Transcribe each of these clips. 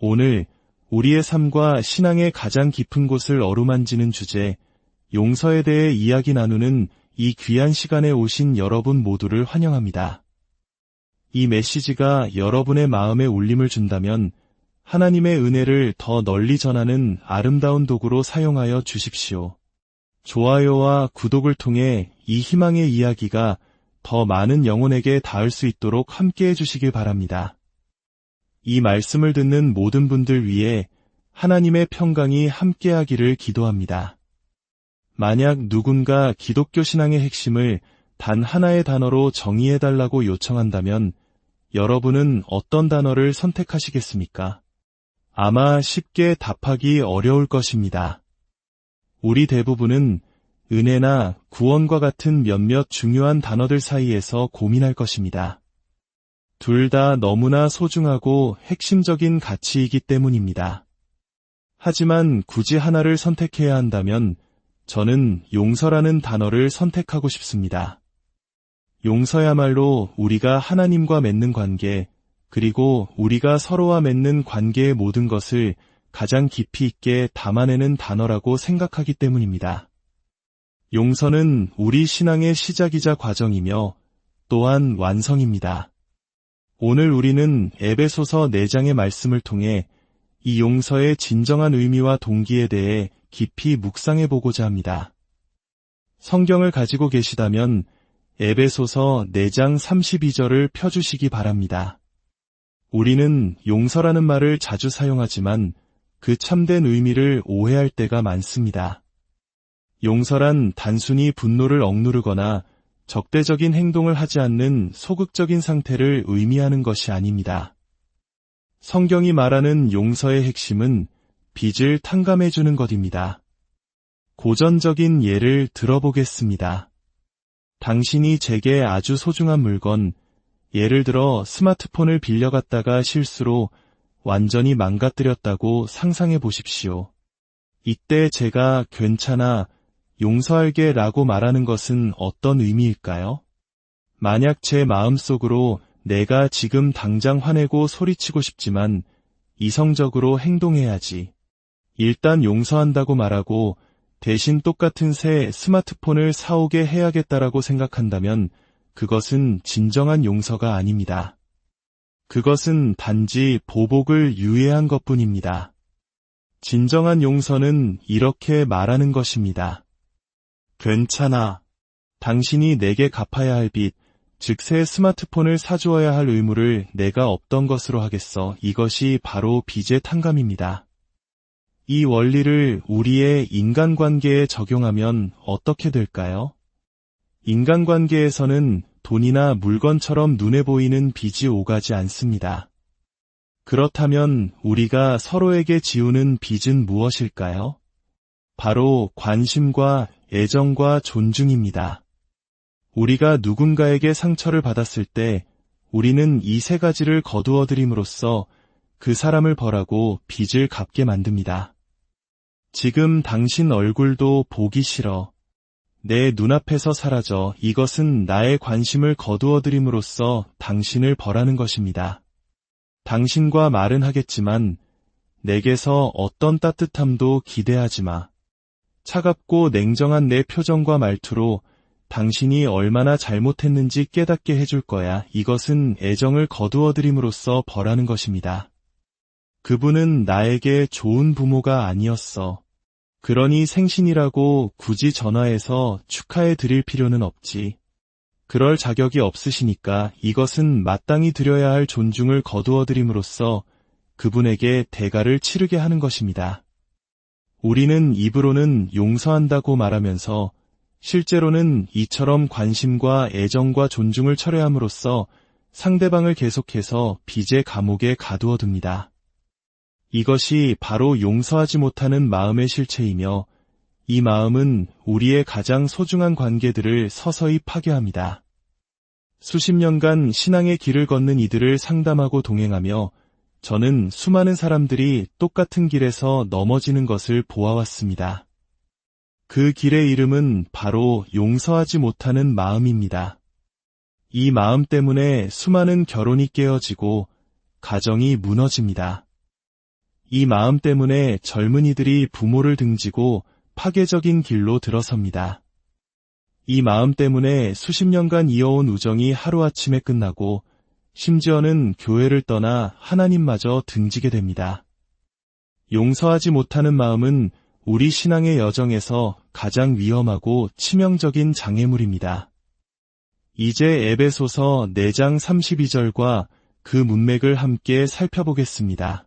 오늘 우리의 삶과 신앙의 가장 깊은 곳을 어루만지는 주제, 용서에 대해 이야기 나누는 이 귀한 시간에 오신 여러분 모두를 환영합니다. 이 메시지가 여러분의 마음에 울림을 준다면 하나님의 은혜를 더 널리 전하는 아름다운 도구로 사용하여 주십시오. 좋아요와 구독을 통해 이 희망의 이야기가 더 많은 영혼에게 닿을 수 있도록 함께 해 주시길 바랍니다. 이 말씀을 듣는 모든 분들 위해 하나님의 평강이 함께하기를 기도합니다. 만약 누군가 기독교 신앙의 핵심을 단 하나의 단어로 정의해달라고 요청한다면 여러분은 어떤 단어를 선택하시겠습니까? 아마 쉽게 답하기 어려울 것입니다. 우리 대부분은 은혜나 구원과 같은 몇몇 중요한 단어들 사이에서 고민할 것입니다. 둘 다 너무나 소중하고 핵심적인 가치이기 때문입니다. 하지만 굳이 하나를 선택해야 한다면 저는 용서라는 단어를 선택하고 싶습니다. 용서야말로 우리가 하나님과 맺는 관계, 그리고 우리가 서로와 맺는 관계의 모든 것을 가장 깊이 있게 담아내는 단어라고 생각하기 때문입니다. 용서는 우리 신앙의 시작이자 과정이며 또한 완성입니다. 오늘 우리는 에베소서 4장의 말씀을 통해 이 용서의 진정한 의미와 동기에 대해 깊이 묵상해 보고자 합니다. 성경을 가지고 계시다면 에베소서 4장 32절을 펴주시기 바랍니다. 우리는 용서라는 말을 자주 사용하지만 그 참된 의미를 오해할 때가 많습니다. 용서란 단순히 분노를 억누르거나 적대적인 행동을 하지 않는 소극적인 상태를 의미하는 것이 아닙니다. 성경이 말하는 용서의 핵심은 빚을 탕감해 주는 것입니다. 고전적인 예를 들어보겠습니다. 당신이 제게 아주 소중한 물건, 예를 들어 스마트폰을 빌려갔다가 실수로 완전히 망가뜨렸다고 상상해 보십시오. 이때 제가 괜찮아, 용서할게 라고 말하는 것은 어떤 의미일까요? 만약 제 마음속으로 내가 지금 당장 화내고 소리치고 싶지만 이성적으로 행동해야지. 일단 용서한다고 말하고 대신 똑같은 새 스마트폰을 사오게 해야겠다라고 생각한다면 그것은 진정한 용서가 아닙니다. 그것은 단지 보복을 유예한 것 뿐입니다. 진정한 용서는 이렇게 말하는 것입니다. 괜찮아. 당신이 내게 갚아야 할 빚, 즉 새 스마트폰을 사주어야 할 의무를 내가 없던 것으로 하겠어. 이것이 바로 빚의 탕감입니다. 이 원리를 우리의 인간관계에 적용하면 어떻게 될까요? 인간관계에서는 돈이나 물건처럼 눈에 보이는 빚이 오가지 않습니다. 그렇다면 우리가 서로에게 지우는 빚은 무엇일까요? 바로 관심과 애정과 존중입니다. 우리가 누군가에게 상처를 받았을 때 우리는 이 세 가지를 거두어 드림으로써 그 사람을 벌하고 빚을 갚게 만듭니다. 지금 당신 얼굴도 보기 싫어. 내 눈앞에서 사라져 이것은 나의 관심을 거두어 드림으로써 당신을 벌하는 것입니다. 당신과 말은 하겠지만 내게서 어떤 따뜻함도 기대하지 마. 차갑고 냉정한 내 표정과 말투로 당신이 얼마나 잘못했는지 깨닫게 해줄 거야. 이것은 애정을 거두어 드림으로써 벌하는 것입니다. 그분은 나에게 좋은 부모가 아니었어. 그러니 생신이라고 굳이 전화해서 축하해 드릴 필요는 없지. 그럴 자격이 없으시니까 이것은 마땅히 드려야 할 존중을 거두어 드림으로써 그분에게 대가를 치르게 하는 것입니다. 우리는 입으로는 용서한다고 말하면서 실제로는 이처럼 관심과 애정과 존중을 철회함으로써 상대방을 계속해서 빚의 감옥에 가두어 둡니다. 이것이 바로 용서하지 못하는 마음의 실체이며 이 마음은 우리의 가장 소중한 관계들을 서서히 파괴합니다. 수십 년간 신앙의 길을 걷는 이들을 상담하고 동행하며 저는 수많은 사람들이 똑같은 길에서 넘어지는 것을 보아왔습니다. 그 길의 이름은 바로 용서하지 못하는 마음입니다. 이 마음 때문에 수많은 결혼이 깨어지고 가정이 무너집니다. 이 마음 때문에 젊은이들이 부모를 등지고 파괴적인 길로 들어섭니다. 이 마음 때문에 수십 년간 이어온 우정이 하루아침에 끝나고 심지어는 교회를 떠나 하나님마저 등지게 됩니다. 용서하지 못하는 마음은 우리 신앙의 여정에서 가장 위험하고 치명적인 장애물입니다. 이제 에베소서 4장 32절과 그 문맥을 함께 살펴보겠습니다.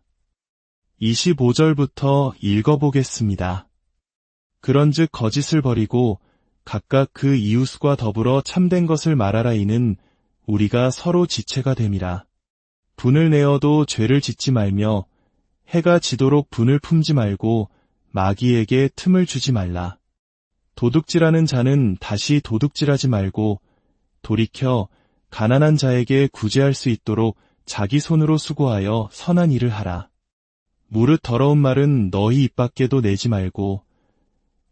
25절부터 읽어보겠습니다. 그런즉 거짓을 버리고 각각 그 이웃과 더불어 참된 것을 말하라 이는 우리가 서로 지체가 됨이라. 분을 내어도 죄를 짓지 말며 해가 지도록 분을 품지 말고 마귀에게 틈을 주지 말라. 도둑질하는 자는 다시 도둑질하지 말고 돌이켜 가난한 자에게 구제할 수 있도록 자기 손으로 수고하여 선한 일을 하라. 무릇 더러운 말은 너희 입 밖에도 내지 말고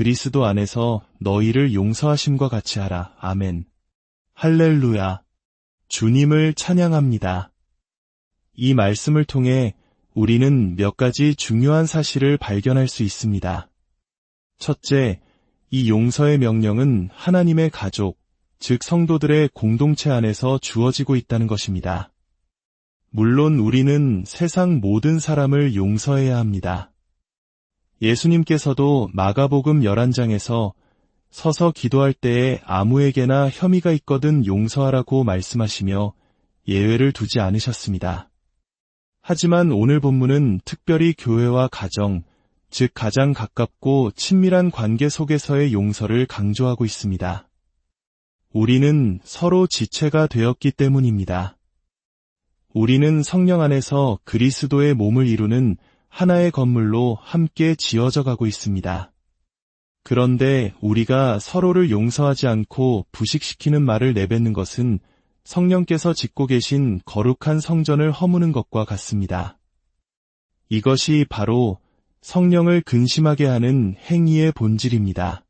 그리스도 안에서 너희를 용서하심과 같이 하라. 아멘. 할렐루야. 주님을 찬양합니다. 이 말씀을 통해 우리는 몇 가지 중요한 사실을 발견할 수 있습니다. 첫째, 이 용서의 명령은 하나님의 가족, 즉 성도들의 공동체 안에서 주어지고 있다는 것입니다. 물론 우리는 세상 모든 사람을 용서해야 합니다. 예수님께서도 마가복음 11장에서 서서 기도할 때에 아무에게나 혐의가 있거든 용서하라고 말씀하시며 예외를 두지 않으셨습니다. 하지만 오늘 본문은 특별히 교회와 가정, 즉 가장 가깝고 친밀한 관계 속에서의 용서를 강조하고 있습니다. 우리는 서로 지체가 되었기 때문입니다. 우리는 성령 안에서 그리스도의 몸을 이루는 하나의 건물로 함께 지어져 가고 있습니다. 그런데 우리가 서로를 용서하지 않고 부식시키는 말을 내뱉는 것은 성령께서 짓고 계신 거룩한 성전을 허무는 것과 같습니다. 이것이 바로 성령을 근심하게 하는 행위의 본질입니다.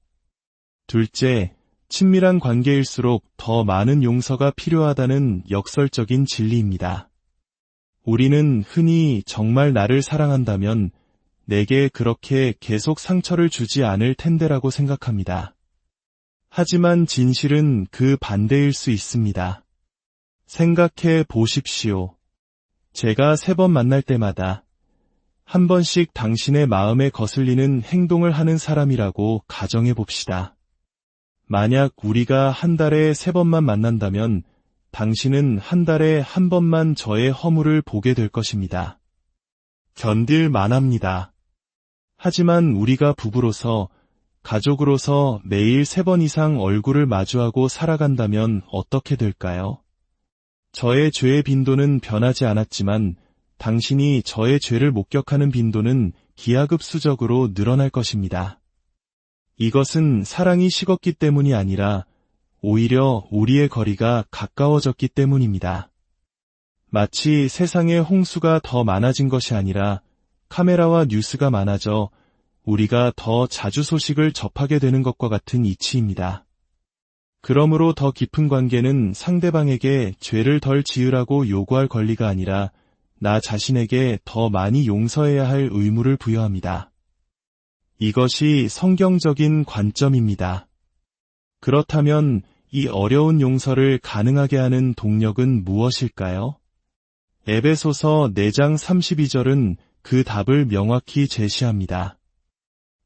둘째, 친밀한 관계일수록 더 많은 용서가 필요하다는 역설적인 진리입니다. 우리는 흔히 정말 나를 사랑한다면 내게 그렇게 계속 상처를 주지 않을 텐데라고 생각합니다. 하지만 진실은 그 반대일 수 있습니다. 생각해 보십시오. 제가 세 번 만날 때마다 한 번씩 당신의 마음에 거슬리는 행동을 하는 사람이라고 가정해 봅시다. 만약 우리가 한 달에 세 번만 만난다면 당신은 한 달에 한 번만 저의 허물을 보게 될 것입니다. 견딜 만합니다. 하지만 우리가 부부로서 가족으로서 매일 세 번 이상 얼굴을 마주하고 살아간다면 어떻게 될까요? 저의 죄의 빈도는 변하지 않았지만 당신이 저의 죄를 목격하는 빈도는 기하급수적으로 늘어날 것입니다. 이것은 사랑이 식었기 때문이 아니라 오히려 우리의 거리가 가까워졌기 때문입니다. 마치 세상의 홍수가 더 많아진 것이 아니라 카메라와 뉴스가 많아져 우리가 더 자주 소식을 접하게 되는 것과 같은 이치입니다. 그러므로 더 깊은 관계는 상대방에게 죄를 덜 지으라고 요구할 권리가 아니라 나 자신에게 더 많이 용서해야 할 의무를 부여합니다. 이것이 성경적인 관점입니다. 그렇다면 이 어려운 용서를 가능하게 하는 동력은 무엇일까요? 에베소서 4장 32절은 그 답을 명확히 제시합니다.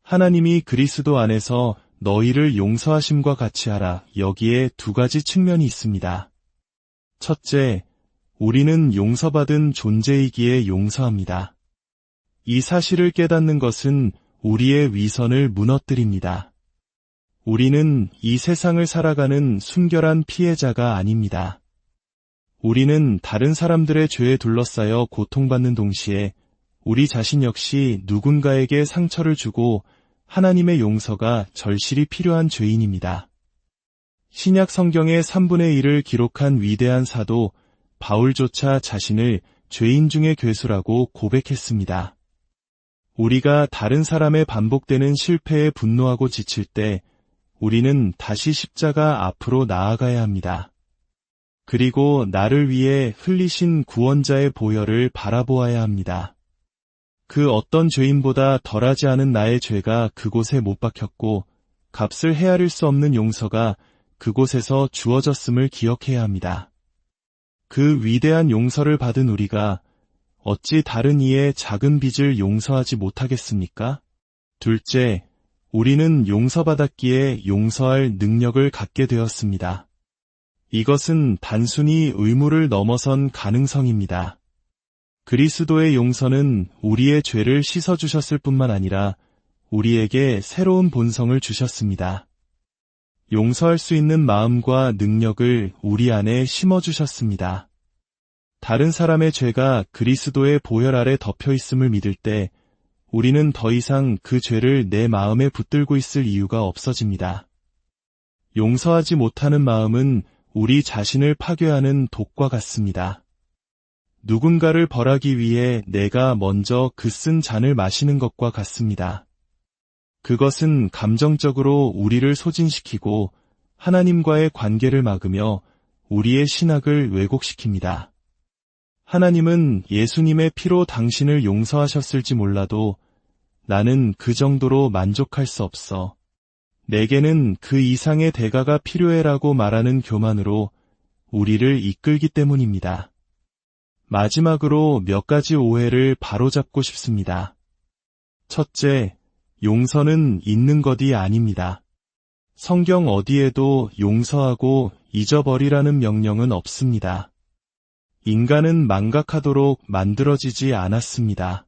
하나님이 그리스도 안에서 너희를 용서하심과 같이 하라. 여기에 두 가지 측면이 있습니다. 첫째, 우리는 용서받은 존재이기에 용서합니다. 이 사실을 깨닫는 것은 우리의 위선을 무너뜨립니다. 우리는 이 세상을 살아가는 순결한 피해자가 아닙니다. 우리는 다른 사람들의 죄에 둘러싸여 고통받는 동시에 우리 자신 역시 누군가에게 상처를 주고 하나님의 용서가 절실히 필요한 죄인입니다. 신약 성경의 3분의 1을 기록한 위대한 사도 바울조차 자신을 죄인 중의 괴수라고 고백했습니다. 우리가 다른 사람의 반복되는 실패에 분노하고 지칠 때 우리는 다시 십자가 앞으로 나아가야 합니다. 그리고 나를 위해 흘리신 구원자의 보혈을 바라보아야 합니다. 그 어떤 죄인보다 덜하지 않은 나의 죄가 그곳에 못 박혔고 값을 헤아릴 수 없는 용서가 그곳에서 주어졌음을 기억해야 합니다. 그 위대한 용서를 받은 우리가 어찌 다른 이의 작은 빚을 용서하지 못하겠습니까? 둘째, 우리는 용서받았기에 용서할 능력을 갖게 되었습니다. 이것은 단순히 의무를 넘어선 가능성입니다. 그리스도의 용서는 우리의 죄를 씻어주셨을 뿐만 아니라 우리에게 새로운 본성을 주셨습니다. 용서할 수 있는 마음과 능력을 우리 안에 심어주셨습니다. 다른 사람의 죄가 그리스도의 보혈 아래 덮여 있음을 믿을 때 우리는 더 이상 그 죄를 내 마음에 붙들고 있을 이유가 없어집니다. 용서하지 못하는 마음은 우리 자신을 파괴하는 독과 같습니다. 누군가를 벌하기 위해 내가 먼저 그 쓴 잔을 마시는 것과 같습니다. 그것은 감정적으로 우리를 소진시키고 하나님과의 관계를 막으며 우리의 신학을 왜곡시킵니다. 하나님은 예수님의 피로 당신을 용서하셨을지 몰라도 나는 그 정도로 만족할 수 없어. 내게는 그 이상의 대가가 필요해라고 말하는 교만으로 우리를 이끌기 때문입니다. 마지막으로 몇 가지 오해를 바로잡고 싶습니다. 첫째, 용서는 있는 것이 아닙니다. 성경 어디에도 용서하고 잊어버리라는 명령은 없습니다. 인간은 망각하도록 만들어지지 않았습니다.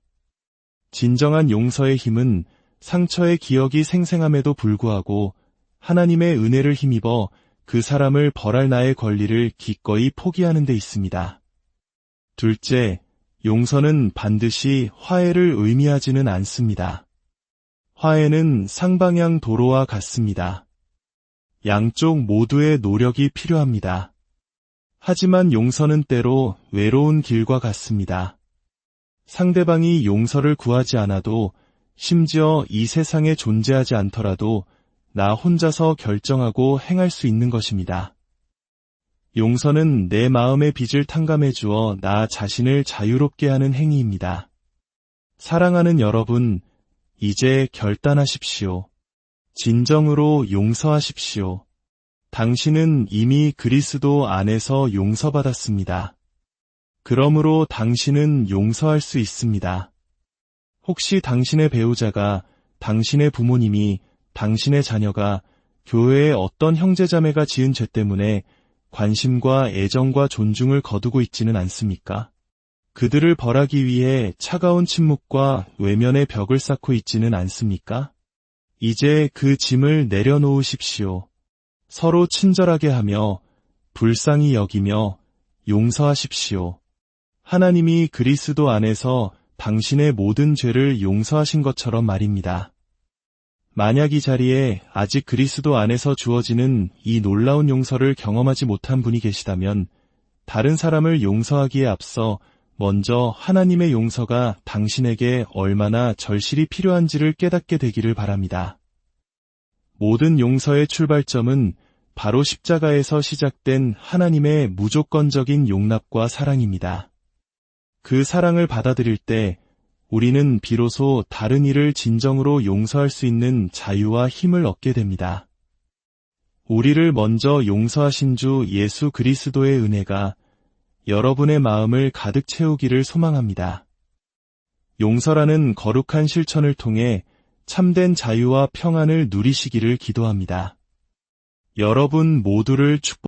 진정한 용서의 힘은 상처의 기억이 생생함에도 불구하고 하나님의 은혜를 힘입어 그 사람을 벌할 나의 권리를 기꺼이 포기하는 데 있습니다. 둘째, 용서는 반드시 화해를 의미하지는 않습니다. 화해는 상방향 도로와 같습니다. 양쪽 모두의 노력이 필요합니다. 하지만 용서는 때로 외로운 길과 같습니다. 상대방이 용서를 구하지 않아도 심지어 이 세상에 존재하지 않더라도 나 혼자서 결정하고 행할 수 있는 것입니다. 용서는 내 마음의 빚을 탕감해 주어 나 자신을 자유롭게 하는 행위입니다. 사랑하는 여러분, 이제 결단하십시오. 진정으로 용서하십시오. 당신은 이미 그리스도 안에서 용서받았습니다. 그러므로 당신은 용서할 수 있습니다. 혹시 당신의 배우자가, 당신의 부모님이, 당신의 자녀가 교회의 어떤 형제자매가 지은 죄 때문에 관심과 애정과 존중을 거두고 있지는 않습니까? 그들을 벌하기 위해 차가운 침묵과 외면의 벽을 쌓고 있지는 않습니까? 이제 그 짐을 내려놓으십시오. 서로 친절하게 하며 불쌍히 여기며 용서하십시오. 하나님이 그리스도 안에서 당신의 모든 죄를 용서하신 것처럼 말입니다. 만약 이 자리에 아직 그리스도 안에서 주어지는 이 놀라운 용서를 경험하지 못한 분이 계시다면 다른 사람을 용서하기에 앞서 먼저 하나님의 용서가 당신에게 얼마나 절실히 필요한지를 깨닫게 되기를 바랍니다. 모든 용서의 출발점은 바로 십자가에서 시작된 하나님의 무조건적인 용납과 사랑입니다. 그 사랑을 받아들일 때 우리는 비로소 다른 이를 진정으로 용서할 수 있는 자유와 힘을 얻게 됩니다. 우리를 먼저 용서하신 주 예수 그리스도의 은혜가 여러분의 마음을 가득 채우기를 소망합니다. 용서라는 거룩한 실천을 통해 참된 자유와 평안을 누리시기를 기도합니다. 여러분 모두를 축복